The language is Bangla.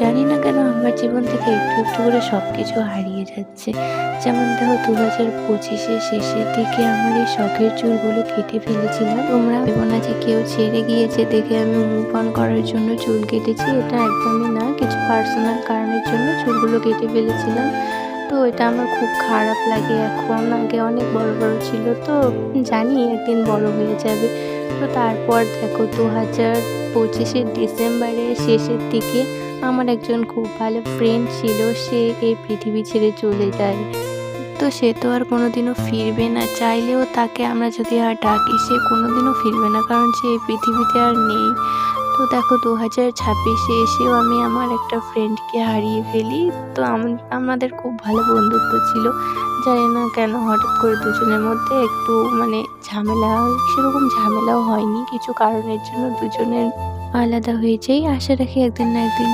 জানি না কেন আমার জীবন থেকে একটু একটু করে সব কিছু হারিয়ে যাচ্ছে। যেমন দেখো দু হাজার পঁচিশের শেষের দিকে আমার এই শখের চুলগুলো কেটে ফেলেছিলাম। তোমরা ভেবো না যে কেউ ছেড়ে গিয়েছে দেখে আমি মুভ অন করার জন্য চুল কেটেছি। এটা একদমই না, কিছু পার্সোনাল কারণের জন্য চুলগুলো কেটে ফেলেছিলাম। তো এটা আমার খুব খারাপ লাগে এখন। আগে অনেক বড় বড় ছিল তো, জানি একদিন বড় হয়ে যাবে। তো তারপর দেখো দু হাজার পঁচিশের ডিসেম্বরের শেষের দিকে আমার একজন খুব ভালো ফ্রেন্ড ছিল, সে এই পৃথিবী ছেড়ে চলে যায়। তো সে তো আর কোনোদিনও ফিরবে না, চাইলেও তাকে আমরা যদি আর ডাকি, সে কোনোদিনও ফিরবে না, কারণ সে এই পৃথিবীতে আর নেই। তো দেখো দু হাজার ছাব্বিশে এসেও আমি আমার একটা ফ্রেন্ডকে হারিয়ে ফেলি। তো আমাদের খুব ভালো বন্ধুত্ব ছিল। জানি না কেন হঠাৎ করে দুজনের মধ্যে একটু মানে ঝামেলা, সেরকম ঝামেলাও হয়নি। কিছু কারণের জন্য দুজনের আলাদা হয়েছেই আশা রাখি একদিন না একদিন